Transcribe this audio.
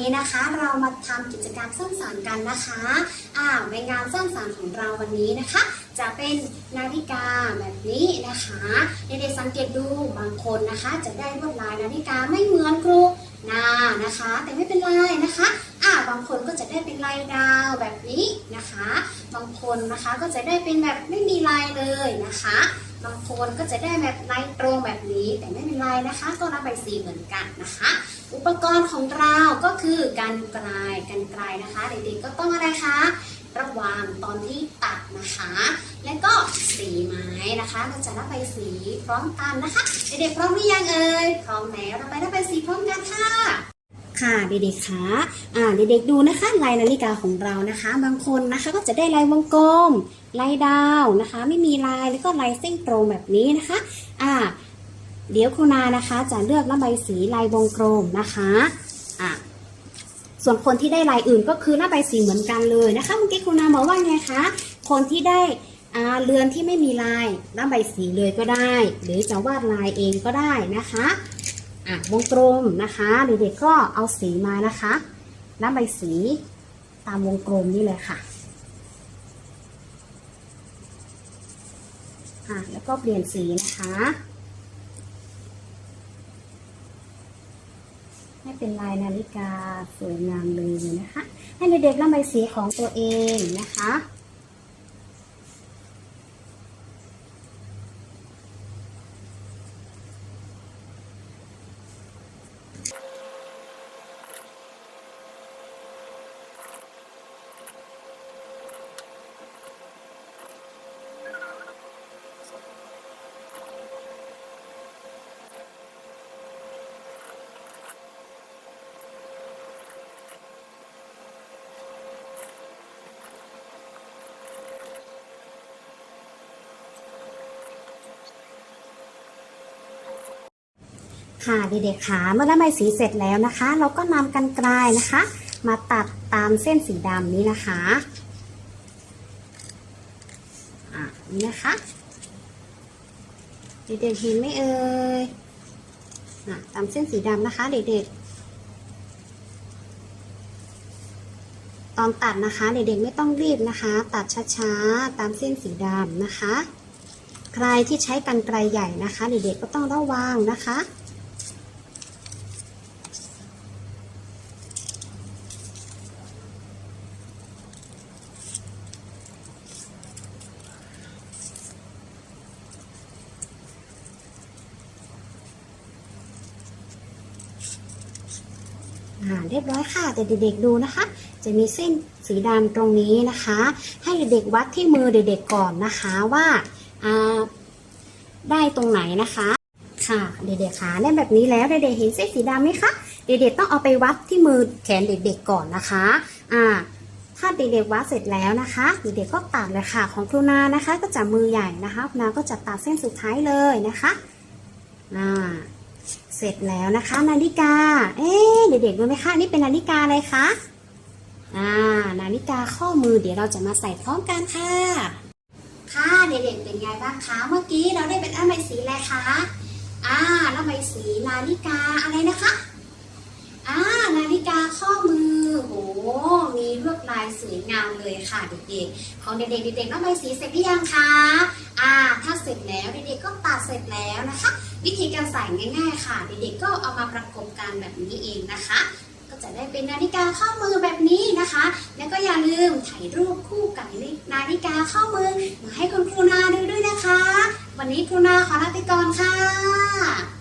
นี้นะคะ เรามาทำกิจกรรมสร้างสรรค์กันนะคะอ่าในงานสร้างสรรค์ของเราวันนี้นะคะ จะเป็นนาฬิกาแบบนี้นะคะเด็กๆสังเกตดูบางคนนะคะ จะได้ลวดลายนาฬิกาไม่เหมือนครูนานะคะ แต่ไม่เป็นไรนะคะอ่าบางคนก็จะได้เป็นลายดาวแบบนี้นะคะ บางคนนะคะก็จะได้เป็นแบบไม่มีลายเลยนะคะ บางคนก็จะได้แบบลายตรงแบบนี้ แต่ไม่เป็นไรนะคะ ก็รับใบสีเหมือนกันนะคะ อุปกรณ์ของเราก็คือการไกลกันไกลนะคะเด็กๆก็ต้องอะไรคะระวังตอนที่ตัดนะคะ และก็สีไม้นะคะ เราจะรับใบสีพร้อมกันนะคะเด็กๆพร้อมหรือยังเอ่ยพร้อมแล้วเราไปรับใบสีพร้อมกันค่ะ ค่ะเด็กๆคะอ่าเด็กๆดูนะคะลายนาฬิกาของเรานะคะ บางคนนะคะก็จะได้ลายวงกลมลายดาวนะคะ ไม่มีลายแล้วก็ลายเส้นตรงแบบนี้นะคะอ่าเดี๋ยวครูนานะคะ จะเลือกระบายสีลายวงกลมนะคะอ่าส่วนคนที่ได้ลายอื่นก็คือระบายสีเหมือนกันเลยนะคะเมื่อกี้ครูนาบอกว่าไงคะคนที่ได้อ่าเรือนที่ไม่มีลายระบายสีเลยก็ได้ หรือจะวาดลายเองก็ได้นะคะ อะวงกลมนะคะเด็กๆก็เอาสีมานะคะระบายสีตามวงกลมนี่เลยค่ะอะ แล้วก็เปลี่ยนสีนะคะ ให้เป็นลายนาฬิกาสวยงามเลยนะคะ ให้เด็กๆระบสีของตัวเองนะคะ ค่ะเด็กๆค่ะเมื่อระบายสีเสร็จแล้วนะคะ เราก็นำกันไกลนะคะ มาตัดตามเส้นสีดำนี้นะคะอะนี่นะคะเด็กๆเห็นไหมเอ่ยอะตามเส้นสีดำนะคะเด็กๆ ตอนตัดนะคะเด็กๆไม่ต้องรีบนะคะ ตัดช้าๆตามเส้นสีดำนะคะ ใครที่ใช้กันไกลใหญ่นะคะ เด็กๆก็ต้องระวังนะคะ อ่าเรียบร้อยค่ะแต่เด็กๆดูนะคะ จะมีเส้นสีดำตรงนี้นะคะ ให้เด็กๆวัดที่มือเด็กๆก่อนนะคะว่าอ่าได้ตรงไหนนะคะค่ะเด็กๆคะได้แบบนี้แล้วเด็กๆเห็นเส้นสีดำไหมคะเด็กๆต้องเอาไปวัดที่มือแขนเด็กๆก่อนนะคะอ่าถ้าเด็กๆวัดเสร็จแล้วนะคะเด็กๆก็ตัดเลยค่ะของครูนานะคะ ก็จะมือใหญ่นะคะครูนาก็จะตัดเส้นสุดท้ายเลยนะคะอ่า เสร็จแล้วนะคะ นาฬิกา เอ๊ะเด็กๆดูไหมคะนี่เป็นนาฬิกาอะไรคะอ่า นาฬิกาข้อมือเดี๋ยวเราจะมาใส่พร้อมกันค่ะ ค่ะเด็กๆเป็นไงบ้างคะเมื่อกี้เราได้เป็นอะไรสีอะไรคะอ่าแล้วใบสีนาฬิกาอะไรนะคะอ่านาฬิกาข้อมือ มีลวดลายสวยงามเลยค่ะเด็กๆ ของเด็กๆเด็กๆแล้วใบสีเสร็จหรือยังคะ อ่า ถ้าเสร็จแล้วเด็กๆก็ตัดเสร็จแล้วนะคะ วิธีการใส่ง่ายๆ ค่ะ เด็กๆก็เอามาประกบกันแบบนี้เองนะคะ ก็จะได้เป็นนาฬิกาข้อมือแบบนี้นะคะ แล้วก็อย่าลืมถ่ายรูปคู่กับนาฬิกาข้อมือมาให้คุณครูนาดูด้วยนะคะ วันนี้ครูนาขอลาไปก่อนค่ะ